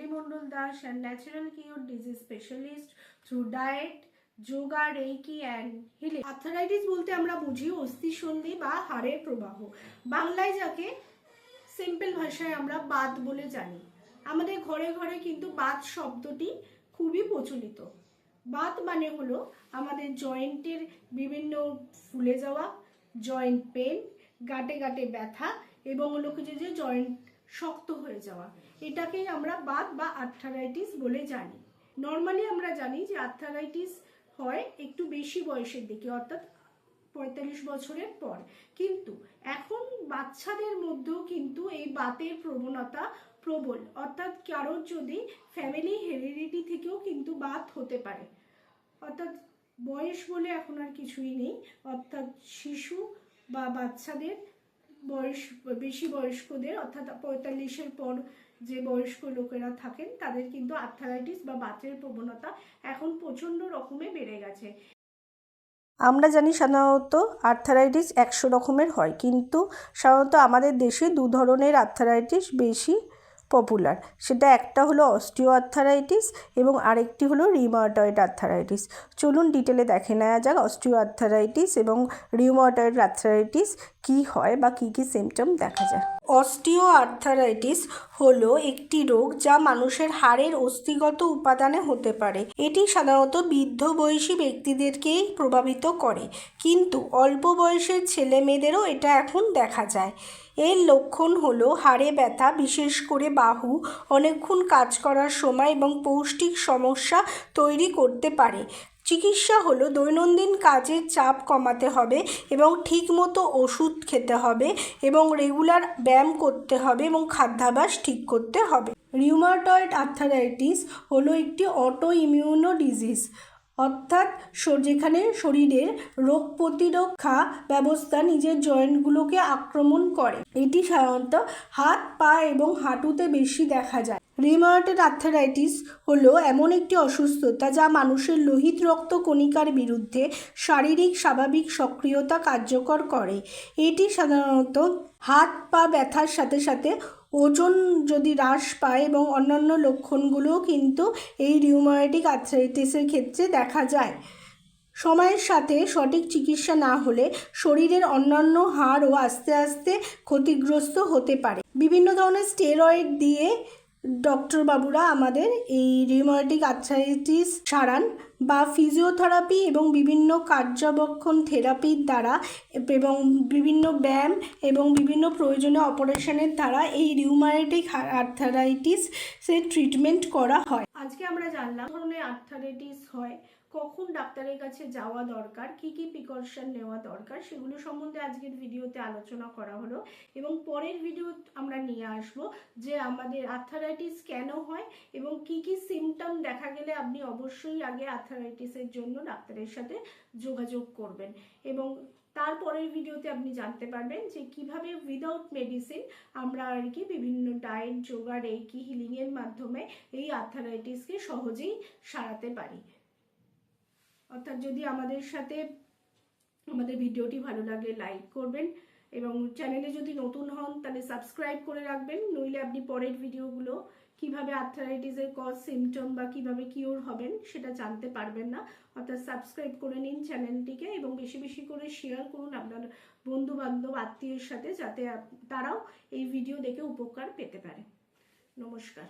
Mitali Mondal Das and natural cure disease specialist through diet yoga reiki and healing arthritis বলতে আমরা বুঝি অস্থিসন্ধি বা হাড়ের প্রবাহ। বাংলায় যাকে সিম্পল ভাষায় আমরা বাত বলে জানি। আমাদের ঘরে ঘরে কিন্তু বাত শব্দটি খুবই প্রচলিত। বাত মানে হলো আমাদের জয়েন্টের বিভিন্ন ফুলে যাওয়া, জয়েন্ট পেন, গাটে গাটে ব্যথা এবং হলো যে জয়েন্ট শক্ত হয়ে যাওয়া। এটাকেই আমরা বাত বা আর্থারাইটিস বলে জানি। নর্মালি আমরা জানি যে আর্থারাইটিস হয় একটু বেশি বয়সের দিকে, অর্থাৎ পঁয়তাল্লিশ বছরের পর। কিন্তু এখন বাচ্চাদের মধ্যেও কিন্তু এই বাতের প্রবণতা প্রবল। অর্থাৎ কারোর যদি ফ্যামিলি হেরিডিটি থেকেও কিন্তু বাত হতে পারে। অর্থাৎ বয়স বলে এখন আর কিছুই নেই। অর্থাৎ শিশু বা বাচ্চাদের বয়স, বেশি বয়স্কদের, অর্থাৎ পঁয়তাল্লিশের পর যে বয়স্ক লোকেরা থাকেন, তাদের কিন্তু আর্থারাইটিস বা বাতের প্রবণতা এখন প্রচণ্ড রকমে বেড়ে গেছে। আমরা জানি সাধারণত আর্থারাইটিস একশো রকমের হয়, কিন্তু সাধারণত আমাদের দেশে দু ধরনের আর্থারাইটিস বেশি পপুলার সেটা একটা হলো অস্টিও আর্থারাইটিস এবং আরেকটি হলো রিউমাটয়েড আর্থারাইটিস চলুন ডিটেলে দেখে নেওয়া যাক অস্টিও আর্থারাইটিস এবং রিউমাটয়েড আর্থারাইটিস কী হয় বা কী কী সিমটম দেখা যায়। অস্টিও আর্থারাইটিস হলো একটি রোগ যা মানুষের হাড়ের অস্থিগত উপাদানে হতে পারে। এটি সাধারণত বৃদ্ধ বয়সী ব্যক্তিদেরকেই প্রভাবিত করে। কিন্তু অল্প বয়সের ছেলে মেয়েদেরও এটা এখন দেখা যায়। এর লক্ষণ হলো হাড়ে ব্যথা, বিশেষ করে বাহু, অনেকক্ষণ কাজ করার সময় এবং পৌষ্টিক সমস্যা তৈরি করতে পারে। চিকিৎসা হলো দৈনন্দিন কাজের চাপ কমাতে হবে এবং ঠিকমতো ওষুধ খেতে হবে এবং রেগুলার ব্যায়াম করতে হবে এবং খাদ্যাভ্যাস ঠিক করতে হবে। রিউমাটয়েড আর্থারাইটিস হলো একটি অটো ইমিউনো ডিজিজ অর্থাৎ যেখানে শরীরের রোগ প্রতিরক্ষা ব্যবস্থা নিজের জয়েন্টগুলোকে আক্রমণ করে। এটি সাধারণত হাত, পা এবং হাঁটুতে বেশি দেখা যায়। রিমাটেড আর্থারাইটিস হলো এমন একটি অসুস্থতা যা মানুষের লোহিত রক্ত কণিকার বিরুদ্ধে শারীরিক, স্বাভাবিক সক্রিয়তা কার্যকর করে। এটি সাধারণত হাত, পা ব্যথার সাথে সাথে ওজন যদি হ্রাস পায় এবং অন্যান্য লক্ষণগুলোও কিন্তু এই রিউমাটিক আর্থ্রাইটিসের ক্ষেত্রে দেখা যায়। সময়ের সাথে সঠিক চিকিৎসা না হলে শরীরের অন্যান্য হাড়ও আস্তে আস্তে ক্ষতিগ্রস্ত হতে পারে। বিভিন্ন ধরনের স্টেরয়েড দিয়ে ডক্টর বাবুরা আমাদের এই রিউমাটিক আর্থারাইটিস সারান বা ফিজিওথেরাপি এবং বিভিন্ন কার্যবক্ষণ থেরাপির দ্বারা এবং বিভিন্ন ব্যায়াম এবং বিভিন্ন প্রয়োজনীয় অপারেশনের দ্বারা এই রিউমারেটিক আর্থারাইটিস ট্রিটমেন্ট করা হয়। আজকে আমরা জানলাম ধরনের আর্থারাইটিস হয় কখন ডাক্তারের কাছে যাওয়া দরকার, কি কি প্রিকশন নেওয়া দরকার, সেগুলো সম্বন্ধে আজকের ভিডিওতে আলোচনা করা হলো এবং পরের ভিডিও আমরা নিয়ে আসব যে আমাদের আর্থারাইটিস কেন হয় এবং কি কি সিমটম দেখা গেলে আপনি অবশ্যই আগে আর্থারাইটিসের জন্য ডাক্তারের সাথে যোগাযোগ করবেন। এবং তারপরের ভিডিওতে আপনি জানতে পারবেন যে কীভাবে উইদাউট মেডিসিন আমরা আর কি বিভিন্ন ডায়েট যোগা রেকি হিলিংয়ের মাধ্যমে এই আর্থারাইটিসকে সহজেই সারাতে পারি। অর্থাৎ যদি আমাদের সাথে আমাদের ভিডিওটি ভালো লাগলে লাইক করবেন এবং চ্যানেলে যদি নতুন হন, তাহলে সাবস্ক্রাইব করে রাখবেন। নইলে আপনি পরের ভিডিওগুলো কীভাবে আর্থারাইটিসের কজ সিমটম বা কীভাবে কিওর হবেন সেটা জানতে পারবেন না। অর্থাৎ সাবস্ক্রাইব করে নিন চ্যানেলটিকে এবং বেশি বেশি করে শেয়ার করুন আপনার বন্ধু বান্ধব আত্মীয়ের সাথে, যাতে তারাও এই ভিডিও দেখে উপকার পেতে পারে। নমস্কার।